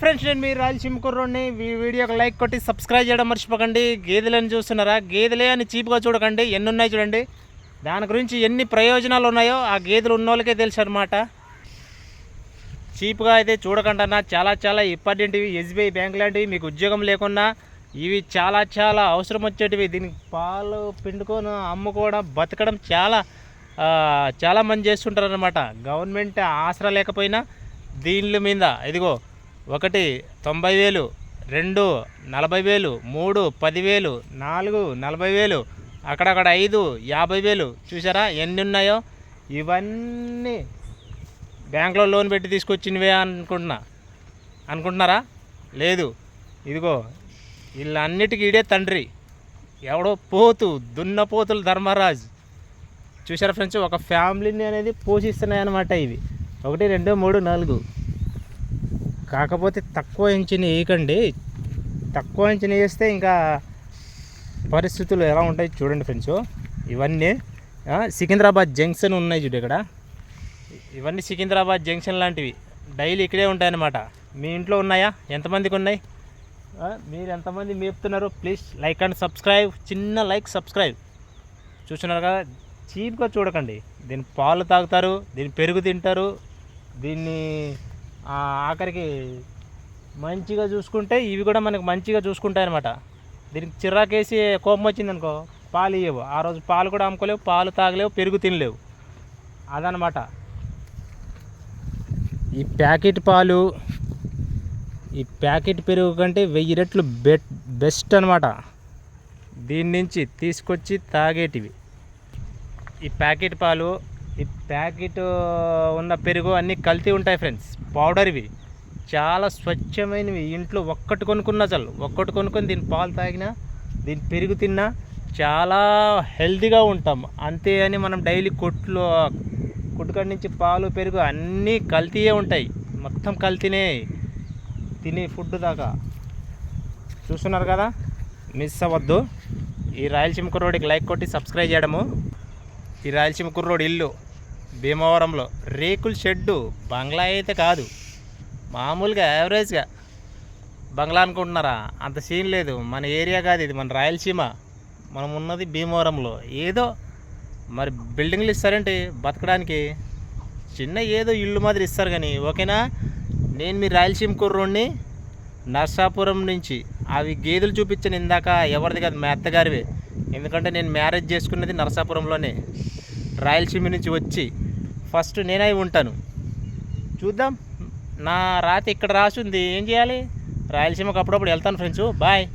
Friends నేను మీరు రాయలసీమ కుర్రోడిని ఈ వీడియోకి లైక్ కొట్టి సబ్స్క్రైబ్ చేయడం మర్చిపోకండి. గేదెలని చూస్తున్నారా? గేదెలే అని చీప్గా చూడకండి. ఎన్ని ఉన్నాయి చూడండి. దాని గురించి ఎన్ని ప్రయోజనాలు ఉన్నాయో ఆ గేదెలు ఉన్న వాళ్ళకే తెలుసు అనమాట చీప్గా అయితే చూడకుండా చాలా చాలా ఇంపార్టెంట్వి ఎస్బీఐ బ్యాంక్ లాంటివి. మీకు ఉద్యోగం లేకున్నా ఇవి చాలా చాలా అవసరం వచ్చేటివి. దీనికి పాలు పిండుకొని అమ్ముకోవడం బతకడం చాలా చాలా మంది చేస్తుంటారు అనమాట గవర్నమెంట్ ఆసరా లేకపోయినా దీనిల మీద ఇదిగో ఒకటి తొంభై వేలు రెండు నలభై వేలు మూడు పదివేలు నాలుగు నలభై వేలు అక్కడక్కడ ఐదు యాభై వేలు. చూసారా ఎన్ని ఉన్నాయో? ఇవన్నీ బ్యాంకులో లోన్ పెట్టి తీసుకొచ్చినవే అనుకుంటున్నా. అనుకుంటున్నారా? లేదు. ఇదిగో వీళ్ళన్నిటికీ ఇడే తండ్రి. ఎవడో పోతు దున్నపోతులు ధర్మరాజ్. చూసారా ఫ్రెండ్స్? ఒక ఫ్యామిలీని అనేది పోషిస్తున్నాయి అన్నమాట ఇవి. ఒకటి రెండు మూడు నాలుగు. కాకపోతే తక్కువ ఇంచిన వేయకండి. తక్కువ ఇంచుని వేస్తే ఇంకా పరిస్థితులు ఎలా ఉంటాయి చూడండి ఫ్రెండ్స్. ఇవన్నీ సికింద్రాబాద్ జంక్షన్ ఉన్నాయి చూడు ఇక్కడ. ఇవన్నీ సికింద్రాబాద్ జంక్షన్ లాంటివి. డైలీ ఇక్కడే ఉంటాయన్నమాట. మీ ఇంట్లో ఉన్నాయా? ఎంతమందికి ఉన్నాయి? మీరు ఎంతమంది మేపుతున్నారు? Please like and subscribe. చిన్న లైక్ సబ్స్క్రైబ్. చూస్తున్నారు కదా? చీప్గా చూడకండి. దీని పాలు తాగుతారు దీని పెరుగు తింటారు దీన్ని ఆఖరికి మంచిగా చూసుకుంటే ఇవి కూడా మనకు మంచిగా చూసుకుంటాయి అనమాట దీనికి చిరాకేసి కోపం వచ్చింది అనుకో పాలు ఇవ్వవు ఆ రోజు పాలు కూడా అమ్ముకోలేవు పాలు తాగలేవు పెరుగు తినలేవు. అదనమాట ఈ ప్యాకెట్ పాలు ఈ ప్యాకెట్ పెరుగు కంటే వెయ్యి రెట్లు బెట్ బెస్ట్ అనమాట దీని నుంచి తీసుకొచ్చి తాగేటివి. ఈ ప్యాకెట్ పాలు ఈ ప్యాకెట్ ఉన్న పెరుగు అన్నీ కల్తీ ఉంటాయి ఫ్రెండ్స్. పౌడర్వి చాలా స్వచ్ఛమైనవి. ఇంట్లో ఒక్కటి కొనుక్కున్నా చాలు. ఒక్కటి కొనుక్కొని దీని పాలు తాగినా దీని పెరుగు తిన్నా చాలా హెల్తీగా ఉంటాం. అంతే అని మనం డైలీ కొట్లో కొట్టుకాడి నుంచి పాలు పెరుగు అన్నీ కల్తీయే ఉంటాయి. మొత్తం కల్తీనే. తినే ఫుడ్ దాకా. చూస్తున్నారు కదా? మిస్ అవ్వద్దు. ఈ రాయలసీమ కుర్రోడికి లైక్ కొట్టి సబ్స్క్రైబ్ చేయడము. ఈ రాయలసీమ కుర్రోడు ఇల్లు. భీమవరంలో రేకుల షెడ్డు బంగ్లా అయితే కాదు. మామూలుగా యావరేజ్గా. బంగ్లా అనుకుంటున్నారా? అంత సీన్ లేదు. మన ఏరియా కాదు ఇది. మన రాయలసీమ. మనం ఉన్నది భీమవరంలో. ఏదో మరి బిల్డింగ్లు ఇస్తారేంటి బతకడానికి? చిన్న ఏదో ఇల్లు మాదిరి ఇస్తారు కానీ ఓకేనా? నేను మీ రాయలసీమ కుర్రోడిని నర్సాపురం నుంచి. అవి గేదెలు చూపించాను ఇందాక ఎవరిది కాదు మా అత్తగారివే. ఎందుకంటే నేను మ్యారేజ్ చేసుకున్నది నరసాపురంలోనే. రాయలసీమ నుంచి వచ్చి ఫస్ట్ నేనై ఉంటాను. చూద్దాం. నా రాత ఇక్కడ రాసి ఉంది ఏం చేయాలి? రాయలసీమకు అప్పుడప్పుడు వెళ్తాను ఫ్రెండ్స్. బాయ్.